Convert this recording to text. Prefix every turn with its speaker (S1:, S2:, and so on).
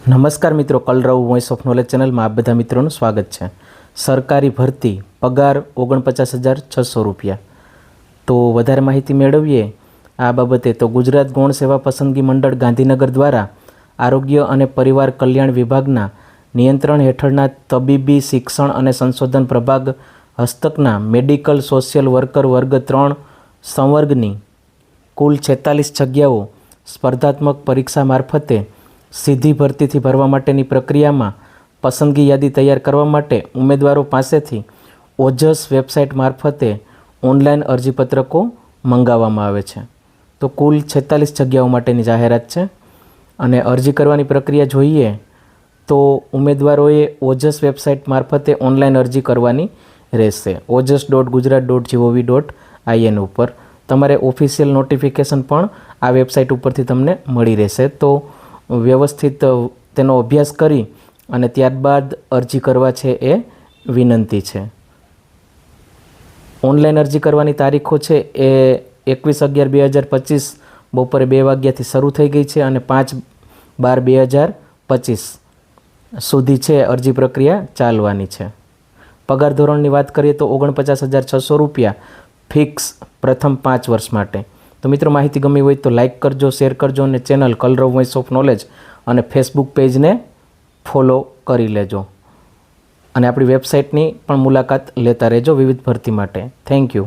S1: નમસ્કાર મિત્રો, કલરવ voice of knowledge ચેનલમાં આપ બધા મિત્રોનું સ્વાગત છે. સરકારી ભરતી પગાર ઓગણપચાસ હજાર છસો રૂપિયા. તો વધારે માહિતી મેળવીએ. આ બાબતે તો ગુજરાત ગૌણ સેવા પસંદગી મંડળ ગાંધીનગર દ્વારા આરોગ્ય અને પરિવાર કલ્યાણ વિભાગના નિયંત્રણ હેઠળના તબીબી શિક્ષણ અને સંશોધન પ્રભાગ હસ્તકના મેડિકલ સોશિયલ વર્કર વર્ગ ત્રણ સંવર્ગની કુલ છેતાલીસ જગ્યાઓ સ્પર્ધાત્મક પરીક્ષા મારફતે સીધી ભરતીથી ભરવા માટેની પ્રક્રિયામાં પસંદગી યાદી તૈયાર કરવા માટે ઉમેદવારો પાસેથી ઓજસ વેબસાઇટ મારફતે ઓનલાઈન અરજીપત્રકો મંગાવવામાં આવે છે. તો કુલ છેતાલીસ જગ્યાઓ માટેની જાહેરાત છે અને અરજી કરવાની પ્રક્રિયા જોઈએ તો ઉમેદવારોએ ઓજસ વેબસાઇટ મારફતે ઓનલાઈન અરજી કરવાની રહેશે. Ojas dot Gujarat dot G O V dot I N ઉપર તમારે ઓફિશિયલ નોટિફિકેશન પણ આ વેબસાઇટ ઉપરથી તમને મળી રહેશે. તો વ્યવસ્થિત તેનો અભ્યાસ કરી અને ત્યારબાદ અરજી કરવા છે એ વિનંતી છે. ઓનલાઈન અરજી કરવાની તારીખો છે એ એકવીસ અગિયાર બે હજાર પચીસ, બપોરે બે વાગ્યાથી શરૂ થઈ ગઈ છે અને પાંચ બાર બે હજાર પચીસ સુધી છે અરજી પ્રક્રિયા ચાલવાની છે. પગાર ધોરણની વાત કરીએ તો ઓગણપચાસ હજાર છસો રૂપિયા ફિક્સ પ્રથમ પાંચ વર્ષ માટે. તો મિત્રો માહિતી ગમી હોય તો લાઇક કરજો શેર કરજો અને channel Kalrav voice of knowledge અને ફેસબુક પેજને ફોલો કરી લેજો. અને આપણી વેબસાઇટની પણ મુલાકાત લેતા રહેજો વિવિધ ભરતી માટે. Thank you